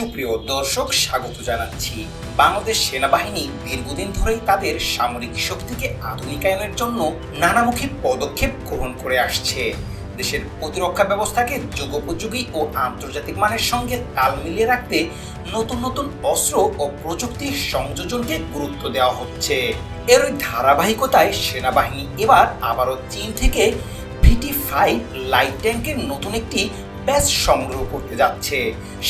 সুপ্রিয় দর্শক, স্বাগত জানাচ্ছি। বাংলাদেশ সেনাবাহিনী দীর্ঘদিন ধরেই তাদের সামরিক শক্তিকে আধুনিকায়নের জন্য নানামুখী পদক্ষেপ গ্রহণ করে আসছে। দেশের প্রতিরক্ষা ব্যবস্থাকে যুগোপযোগী ও আন্তর্জাতিক মানের সঙ্গে তাল মিলিয়ে রাখতে নতুন নতুন অস্ত্র ও প্রযুক্তির সংযোজনকে গুরুত্ব দেওয়া হচ্ছে। এর ওই ধারাবাহিকতায় সেনাবাহিনী এবার আবারও চীন থেকে ভিটি ফাইভ লাইট ট্যাঙ্কের নতুন একটি ব্যাচ সংগ্রহ করতে যাচ্ছে।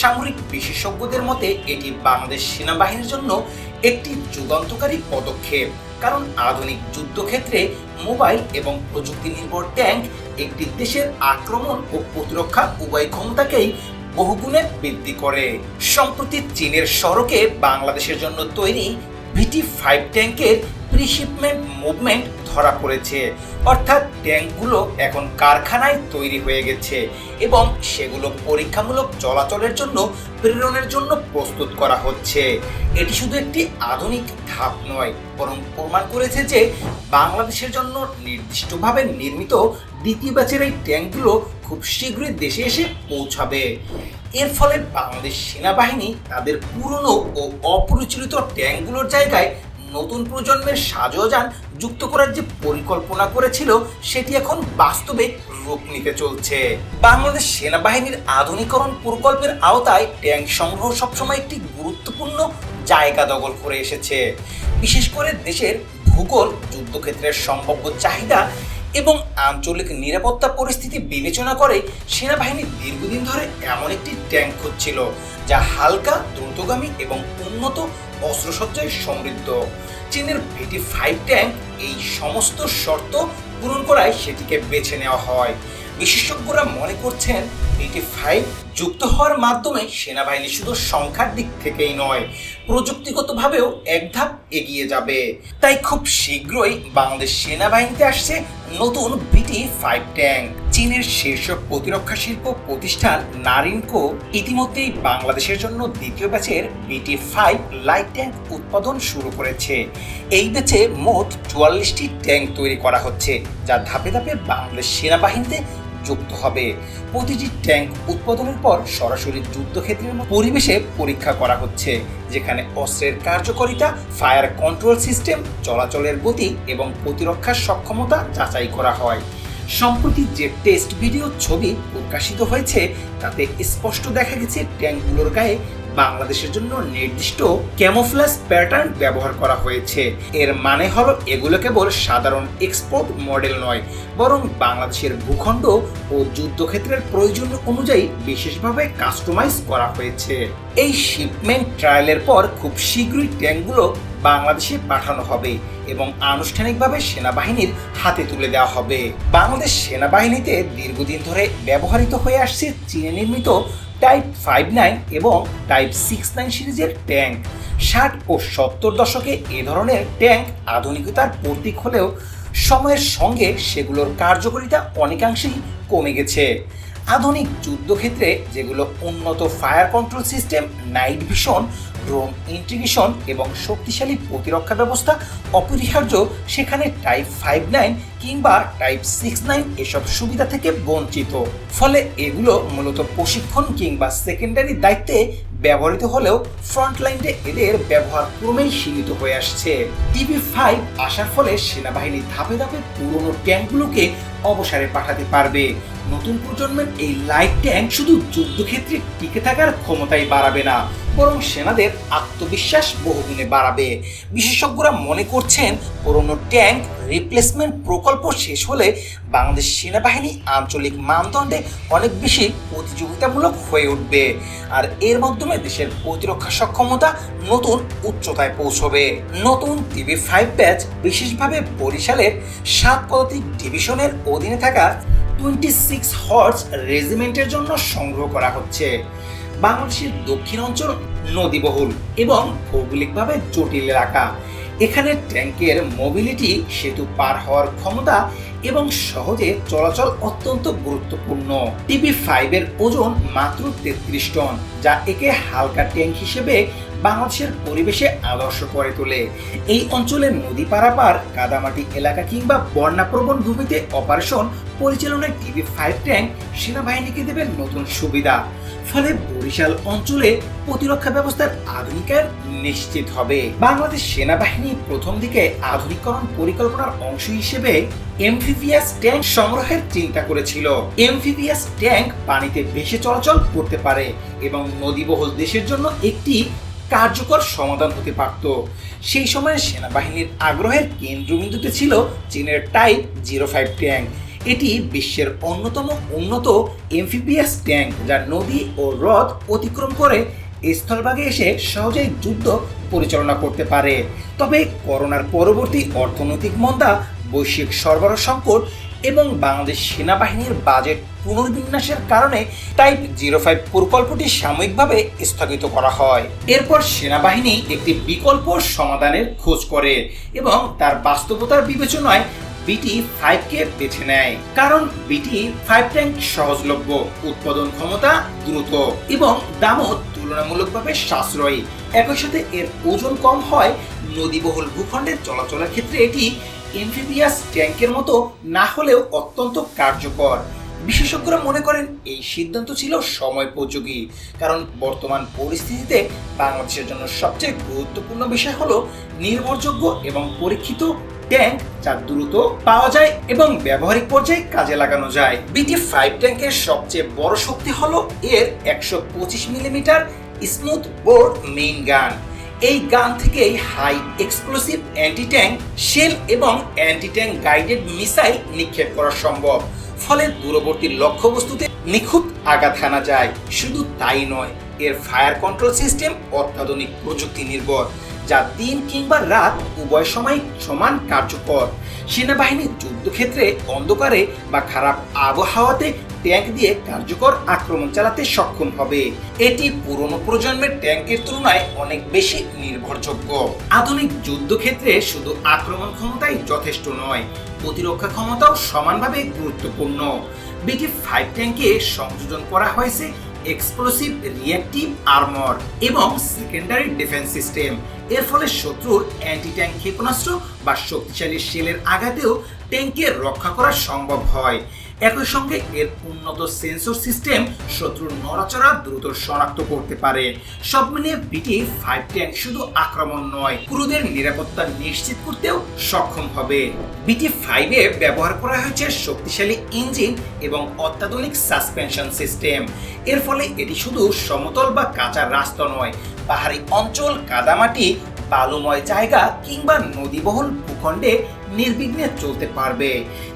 সামরিক বিশেষজ্ঞদের মতে, এটি বাংলাদেশ সেনাবাহিনীর জন্য একটি যুগান্তকারী পদক্ষেপ। কারণ আধুনিক যুদ্ধক্ষেত্রে মোবাইল এবং প্রযুক্তি নির্ভর ট্যাঙ্ক একটি দেশের আক্রমণ ও প্রতিরক্ষা উভয় ক্ষমতাকেই বহুগুণে বৃদ্ধি করে। সম্প্রতি চীনের সড়কে বাংলাদেশের জন্য তৈরি ভিটি ফাইভ ট্যাঙ্কের প্রিশিপমেন্ট মুভমেন্ট ধরা পড়েছে। অর্থাৎ ট্যাঙ্কগুলো এখন কারখানায় তৈরি হয়ে গেছে এবং সেগুলো পরীক্ষামূলক চলাচলের জন্য, প্রেরণের জন্য প্রস্তুত করা হচ্ছে। এটি শুধু একটি আধুনিক ধাপ নয়, বরং প্রমাণ করেছে যে বাংলাদেশের জন্য নির্দিষ্টভাবে নির্মিত দ্বিতীয় ব্যাচের এই ট্যাঙ্কগুলো খুব শীঘ্রই দেশে এসে পৌঁছাবে। এর ফলে বাংলাদেশ সেনাবাহিনী তাদের পুরনো ও অপরিচালিত ট্যাঙ্কগুলোর জায়গায় নতুন প্রজন্মের সাজোযান যুক্ত করার যে পরিকল্পনা করেছিল, সেটি এখন বাস্তবে রূপ নিতে চলছে। বাংলাদেশ সেনাবাহিনীর আধুনিকরণ প্রকল্পের আওতায় ট্যাঙ্ক সংগ্রহ সবসময় একটি গুরুত্বপূর্ণ জায়গা দখল করে এসেছে। বিশেষ করে দেশের ভূগোল, যুদ্ধক্ষেত্রের সম্ভাব্য চাহিদা এবং আঞ্চলিক নিরাপত্তা পরিস্থিতি বিবেচনা করে সেনাবাহিনী দীর্ঘদিন ধরে এমন একটি ট্যাঙ্ক খুঁজছিল, যা হালকা, দ্রুতগামী এবং উন্নত অস্ত্রসজ্জায় সমৃদ্ধ। চীনের ভিটি ফাইভ ট্যাঙ্ক এই সমস্ত শর্ত পূরণ করায় সেটিকে বেছে নেওয়া হয়। বিশেষজ্ঞরা মনে করছেন ভিটি ফাইভ যুক্ত হওয়ার মাধ্যমে সেনাবাহিনী শুধু সংখ্যার দিক থেকেই নয়, প্রযুক্তিগতভাবেও এক ধাপ এগিয়ে যাবে। তাই খুব শীঘ্রই বাংলাদেশ সেনাবাহিনীতে আসছে নতুন বিটি ফাইভ ট্যাঙ্ক চীনের শীর্ষ প্রতিরক্ষা শিল্প প্রতিষ্ঠান নারিনকো ইতিমধ্যেই বাংলাদেশের জন্য দ্বিতীয় ব্যাচের বিটি ফাইভ লাইট ট্যাঙ্ক উৎপাদন শুরু করেছে। এই ব্যাচে মোট চুয়াল্লিশটি ট্যাঙ্ক তৈরি করা হচ্ছে, যা ধাপে ধাপে বাংলাদেশ সেনাবাহিনীতে যুক্ত হবে। প্রতিটি ট্যাঙ্ক উৎপাদনের পর সরাসরি যুদ্ধক্ষেত্রের পরিবেশে পরীক্ষা করা হচ্ছে, যেখানে অস্ত্রের কার্যকারিতা, ফায়ার কন্ট্রোল সিস্টেম, চলাচলের গতি এবং প্রতিরক্ষার সক্ষমতা যাচাই করা হয়। সম্প্রতি যে টেস্ট ভিডিও ছবি প্রকাশিত হয়েছে, তাতে স্পষ্ট দেখা গেছে ট্যাঙ্কগুলোর গায়ে বাংলাদেশের জন্য নির্দিষ্ট ক্যামোফ্লাস প্যাটার্ন ব্যবহার করা হয়েছে। এর মানে হলো এগুলো কেবল সাধারণ এক্সপোর্ট মডেল নয়, বরং বাংলাদেশের ভূখণ্ড ও যুদ্ধক্ষেত্রের প্রয়োজন অনুযায়ী বিশেষভাবে কাস্টমাইজ করা হয়েছে। এই শিপমেন্ট ট্রায়ালের পর খুব শীঘ্রই ট্যাঙ্কগুলো বাংলাদেশে পাঠানো হবে এবং আনুষ্ঠানিকভাবে সেনাবাহিনীর হাতে তুলে দেওয়া হবে। বাংলাদেশ সেনাবাহিনীতে দীর্ঘদিন ধরে ব্যবহৃত হয়ে আসছে চীনে নির্মিত টাইপ ফাইভ নাইন এবং টাইপ সিক্স নাইন সিরিজের ট্যাঙ্ক ষাট ও সত্তর দশকে এ ধরনের ট্যাঙ্ক আধুনিকতার প্রতীক হলেও সময়ের সঙ্গে সেগুলোর কার্যকারিতা অনেকাংশেই কমে গেছে। আধুনিক যুদ্ধক্ষেত্রে যেগুলো উন্নত fire control system night vision drone integration এবং শক্তিশালী প্রতিরক্ষা ব্যবস্থা অপরিহার্য, সেখানে টাইপ ফাইভ নাইন কিংবা টাইপ সিক্স নাইন এসব সুবিধা থেকে বঞ্চিত। ফলে এগুলো মূলত প্রশিক্ষণ কিংবা সেকেন্ডারি দায়িত্বে ব্যবহৃত হলেও ফ্রন্টলাইনে এদের ব্যবহার ক্রমেই সীমিত হয়ে আসছে। টিভি ফাইভ আসার ফলে সেনাবাহিনী ধাপে ধাপে পুরনো ট্যাঙ্কগুলোকে অবসরে পাঠাতে পারবে। নতুন প্রজন্মের এই লাইট ট্যাঙ্ক শুধু যুদ্ধক্ষেত্রে টিকে থাকার ক্ষমতাই বাড়াবে না। বরং সেনাদের আত্মবিশ্বাস বহুগুণে বাড়াবে। বিশেষজ্ঞরা মনে করছেন, পুরনো ট্যাঙ্ক রিপ্লেসমেন্ট প্রকল্প শেষ হলে বাংলাদেশ সেনাবাহিনী আঞ্চলিক মানদণ্ডে অনেক বেশি প্রতিযোগিতামূলক হয়ে উঠবে আর এর মাধ্যমে দেশের প্রতিরক্ষা সক্ষমতা নতুন উচ্চতায় পৌঁছবে। নতুন টিভি ফাইভ ব্যাচ বিশেষভাবে বরিশালের সাত পদাতিক ডিভিশনের অধীনে থাকা টোয়েন্টি সিক্স হর্স রেজিমেন্টের জন্য সংগ্রহ করা হচ্ছে। বাংলাদেশের দক্ষিণ অঞ্চল নদীবহুল এবং ভৌগোলিকভাবে জটিল এলাকা। এখানে ট্যাঙ্কের মোবিলিটি সেতু পার হওয়ার ক্ষমতা এবং সহজে চলাচল অত্যন্ত গুরুত্বপূর্ণ। টিভি ফাইভের ওজন মাত্র তেত্রিশ টন, যা একে হালকা ট্যাঙ্ক হিসেবে বাংলাদেশের পরিবেশে আদর্শ করে তোলে। এই অঞ্চলের নদী পারাপার, কাদামাটি এলাকা কিংবা বন্যাপ্রবণ ভূমিতে অপারেশন পরিচালনায় টিভি ফাইভ ট্যাঙ্ক সেনাবাহিনীকে দেবে নতুন সুবিধা। ফলে বরিশাল অঞ্চলে প্রতিরক্ষা ব্যবস্থার আধুনিকায়ন নিশ্চিত হবে। বাংলাদেশ সেনাবাহিনী প্রথম দিকে আধুনিকরণ পরিকল্পনার অংশ হিসেবে এমফিভিয়াস ট্যাঙ্ক সংগ্রহের চিন্তা করেছিল। এমফিভিয়াস ট্যাঙ্ক পানিতে ভেসে চলাচল করতে পারে এবং নদীবহুল দেশের জন্য একটি কার্যকর সমাধান হতে পারত। সেই সময়ে সেনাবাহিনীর আগ্রহের কেন্দ্রবিন্দুতে ছিল চীনের টাইপ জিরো ফাইভ ট্যাঙ্ক। এটি বিশ্বের অন্যতম উন্নত এমফিপিএস ট্যাঙ্ক যা নদী ও হ্রদ অতিক্রম করে স্থলভাগে এসে সহজেই যুদ্ধ পরিচালনা করতে পারে। তবে করোনার পরবর্তী অর্থনৈতিক মন্দা, বৈশ্বিক সরবরাহ সংকট এবং বাংলাদেশ সেনাবাহিনীর বাজেট পুনর্বিন্যাসের কারণে টাইপ জিরো ফাইভ প্রকল্পটি সাময়িকভাবে স্থগিত করা হয়। এরপর সেনাবাহিনী একটি বিকল্প সমাধানের খোঁজ করে এবং তার বাস্তবতার বিবেচনায় বিটি ফাইভকে বেছে নেয়। কারণ বিটি ফাইভ ট্যাঙ্ক সহজলভ্য, উৎপাদন ক্ষমতা দ্রুত এবং দামও তুলনামূলকভাবে সাশ্রয়ী। একই সাথে এর ওজন কম হয়, নদীবহুল ভূখণ্ডের চলাচলের ক্ষেত্রে এটি এমফিবিয়াস ট্যাঙ্কের মতো না হলেও অত্যন্ত কার্যকর। বিশেষজ্ঞরা মনে করেন এই সিদ্ধান্ত ছিল সময়োপযোগী, কারণ বর্তমান পরিস্থিতিতে বাংলাদেশের জন্য সবচেয়ে গুরুত্বপূর্ণ বিষয় হলো নির্ভরযোগ্য এবং পরীক্ষিত ট্যাঙ্ক যা দ্রুত পাওয়া যায় এবং ব্যবহারিক পর্যায়ে কাজে লাগানো যায়। বিটি ফাইভ ট্যাঙ্কের সবচেয়ে বড় শক্তি হলো এর একশো পঁচিশ মিলিমিটার স্মুথ বোর্ড মেইন গান। এই গান থেকেই high explosive anti tank shell এবং অ্যান্টি ট্যাঙ্ক গাইডেড মিসাইল নিক্ষেপ করা সম্ভব। ফলে দূরবর্তী লক্ষ্যবস্তুতে নিখুঁত আঘাত হানা যায়। শুধু তাই নয়, এর ফায়ার কন্ট্রোল সিস্টেম অত্যাধুনিক প্রযুক্তি নির্ভর। যা দিন কিংবা রাত উভয় সময় সমান কার্যকর। সেনাবাহিনীর যুদ্ধক্ষেত্রে অন্ধকারে বা খারাপ আবহাওয়াতে ট্যাঙ্ক দিয়ে কার্যকর আক্রমণ চালাতে সক্ষম হবে। এটি পুরনো প্রজন্মের ট্যাঙ্কের তুলনায় অনেক বেশি নির্ভরযোগ্য। আধুনিক যুদ্ধক্ষেত্রে শুধু আক্রমণ ক্ষমতাই যথেষ্ট নয়, প্রতিরক্ষা ক্ষমতাও সমানভাবে গুরুত্বপূর্ণ। বিটি ফাইভ ট্যাঙ্কে সংযোজন করা হয়েছে এক্সপ্লোসিভ রিয়াক্টিভ আর্মর এবং সেকেন্ডারি ডিফেন্স সিস্টেম। এর ফলে শত্রুর অ্যান্টি ট্যাঙ্ক ক্ষেপণাস্ত্র বা শক্তিশালী শেলের আঘাতেও ট্যাঙ্কে রক্ষা করা সম্ভব হয়। একই সঙ্গে এর উন্নত সেন্সর সিস্টেম শত্রুর নড়াচড়া দ্রুত শনাক্ত করতে পারে। সব মিলিয়ে বিটি ফাইভ ট্যাঙ্ক শুধু আক্রমণ নয়, ক্রুদের নিরাপত্তা নিশ্চিত করতেও সক্ষম হবে। বিটি ফাইভে ব্যবহার করা হয়েছে শক্তিশালী ইঞ্জিন এবং অত্যাধুনিক সাসপেনশন সিস্টেম এর ফলে এটি শুধু সমতল বা কাঁচা রাস্তা নয় পাহাড়ি অঞ্চল, কাদামাটি, বালুময় জায়গা কিংবা নদীবহুল ভূখণ্ডে নির্বিঘ্নে চলতে পারবে।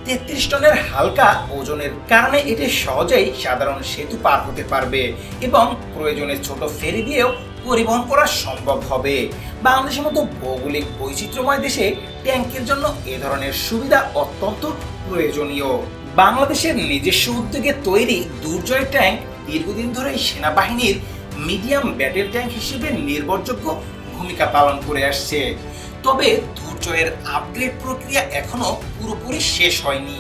তেত্রিশ টনের হালকা ওজনের কারণে এটি সহজেই সাধারণ সেতু পার হতে পারবে এবং প্রয়োজনে ছোট ফেরি দিয়েও পরিবহন করা সম্ভব হবে। বাংলাদেশের মতো ভৌগোলিক বৈচিত্র্যময় দেশে ট্যাঙ্কের জন্য এ ধরনের সুবিধা অত্যন্ত প্রয়োজনীয়। বাংলাদেশের নিজস্ব উদ্যোগে তৈরি দুর্জয় ট্যাঙ্ক দীর্ঘদিন ধরেই সেনাবাহিনীর মিডিয়াম ব্যাটেল ট্যাঙ্ক হিসেবে নির্ভরযোগ্য ভূমিকা পালন করে আসছে। তবে দুর্জয়ের আপগ্রেড প্রক্রিয়া এখনও পুরোপুরি শেষ হয়নি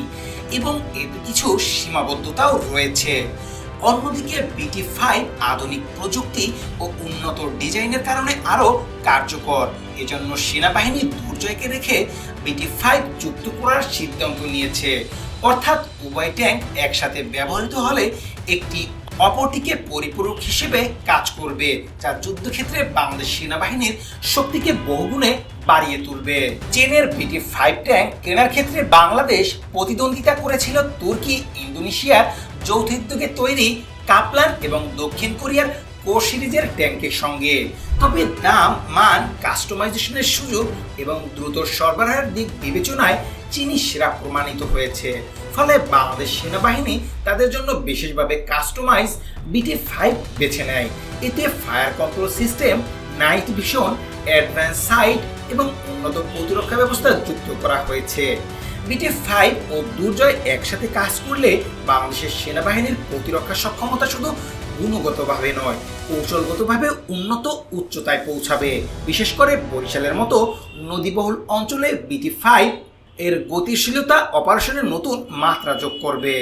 এবং এতে কিছু সীমাবদ্ধতাও রয়েছে। অন্যদিকে বিটি ফাইভ আধুনিক প্রযুক্তি ও উন্নত ডিজাইনের কারণে আরও কার্যকর। এজন্য সেনাবাহিনী দুর্জয়কে রেখে বিটি ফাইভ যুক্ত করার সিদ্ধান্ত নিয়েছে। অর্থাৎ উভয় ট্যাঙ্ক একসাথে ব্যবহৃত হলে একটি অপরটিকে পরিপূরক হিসেবে কাজ করবে, যা যুদ্ধক্ষেত্রে বাংলাদেশ সেনাবাহিনীর শক্তিকে বহুগুণে বাড়িয়ে তুলবে। চীনের বিটি ফাইভ ট্যাঙ্ক কেনার ক্ষেত্রে বাংলাদেশ প্রতিদ্বন্দ্বিতা করেছিল তুর্কি, ইন্দোনেশিয়ার যৌথ উদ্যোগে তৈরি কাপলান এবং দক্ষিণ কোরিয়ার কো সিরিজের ট্যাঙ্কের সঙ্গে। তবে দাম, মান, কাস্টমাইজেশনের সুযোগ এবং দ্রুত সরবরাহের দিক বিবেচনায় চীনি সেরা প্রমাণিত হয়েছে। ফলে বাংলাদেশ সেনাবাহিনী তাদের জন্য বিশেষভাবে কাস্টমাইজ বিটি ফাইভ বেছে নেয়। এতে fire control system, night vision, advance sight এবং উন্নত প্রতিরক্ষা ব্যবস্থা যুক্ত করা হয়েছে। বিটি ফাইভ ও দুর্জয় একসাথে কাজ করলে বাংলাদেশের সেনাবাহিনীর প্রতিরক্ষা সক্ষমতা শুধু গুণগতভাবে নয়, কৌশলগতভাবে উন্নত উচ্চতায় পৌঁছাবে। বিশেষ করে বরিশালের মতো নদীবহুল অঞ্চলে বিটি ফাইভ এর গতিশীলতা অপারেশনের নতুন মাত্রা যোগ করবে।